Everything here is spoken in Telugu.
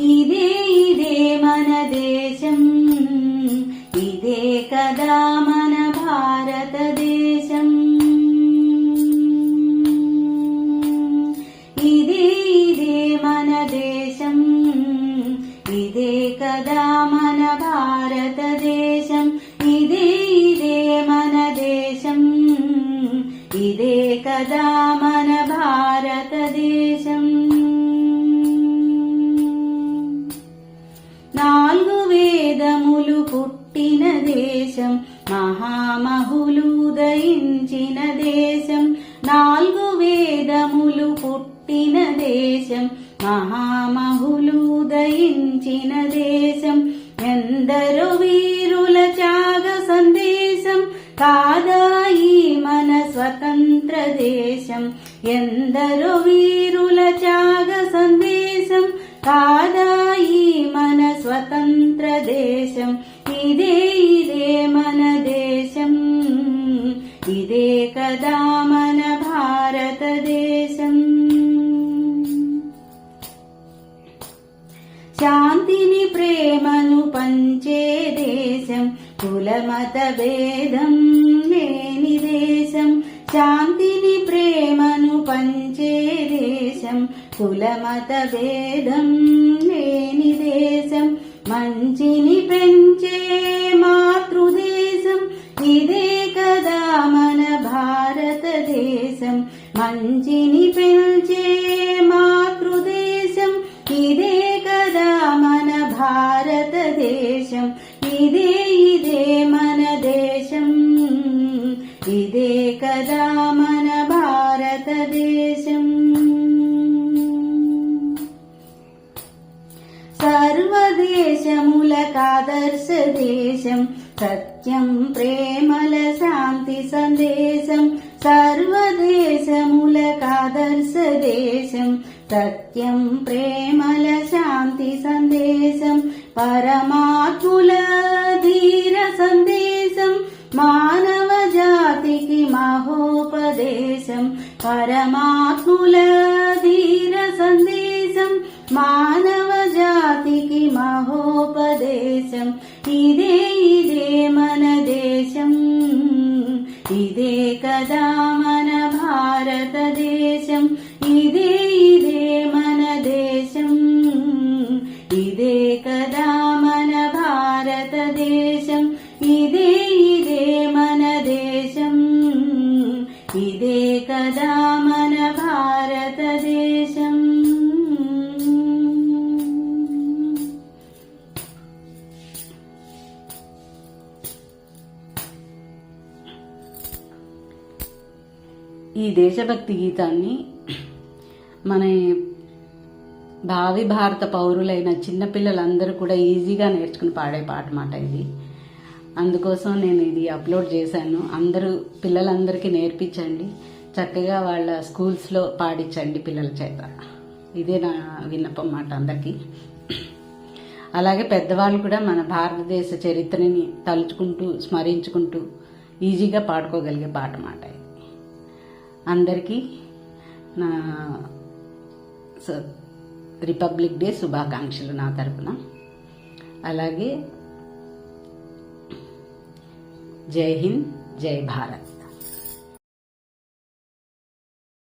ఇదే ఇదే మన దేశం. ఇదే కదా మన భారతదేశం. ఇదే ఇదే మన దేశం. ఇదే కదా మన భారతదేశం. ఇదే ఇదే మన దేశం. ఇదే కదా దేశం మహామహులు ఉదయించిన దేశం. నాలుగు వేదములు పుట్టిన దేశం. మహామహులు ఉదయించిన దేశం. ఎందరో వీరుల త్యాగ సందేశం. కాదా ఈ మన స్వతంత్ర దేశం. ఎందరో వీరుల త్యాగ సందేశం. కాదా ఈ మన స్వతంత్ర దేశం. కదా మన భారతదేశం. శాంతిని ప్రేమను పంచే దేశం కుల మత భేదం లేని దేశం. శాంతిని ప్రేమను పంచే దేశం కుల మత భేదం లేని దేశం. మంచిని పెంచే మాతృదేశం మంచిని పెంచే మాతృదేశం. ఇదే కదా మన భారతదేశం. ఇదే ఇదే మన దేశం. ఇదే కదా మన భారతదేశం. సర్వదేశముల కాదర్శ దేశం. సత్యం ప్రేమల శాంతి సందేశం. సర్వదేశములకాదర్శ దేశం సత్యం ప్రేమల శాంతి సందేశం పరమాత్ముల ధీర సందేశం మానవ జాతికి మహోపదేశం పరమాత్ముల ధీర సందేశం మానవ జాతికి మహోపదేశం. ఇదే ఇదే మన దేశం ఇదే ఇదే మన దేశం. ఇదే కదా మన భారతదేశం ఈ దేశభక్తి గీతాన్ని మన భావి భారత పౌరులైన చిన్నపిల్లలందరూ కూడా ఈజీగా నేర్చుకుని పాడే పాట మాట ఇది. అందుకోసం నేను ఇది అప్లోడ్ చేశాను. అందరూ పిల్లలందరికీ నేర్పించండి. చక్కగా వాళ్ళ స్కూల్స్లో పాడించండి పిల్లల చేత. ఇదే నా విన్నపం మాట అందరికీ. అలాగే పెద్దవాళ్ళు కూడా మన భారతదేశ చరిత్రని తలుచుకుంటూ స్మరించుకుంటూ ఈజీగా పాడుకోగలిగే పాట మాట అందరికీ నా స- రిపబ్లిక్ డే శుభాకాంక్షలు నా తరపున. అలాగే जय हिंद जय भारत।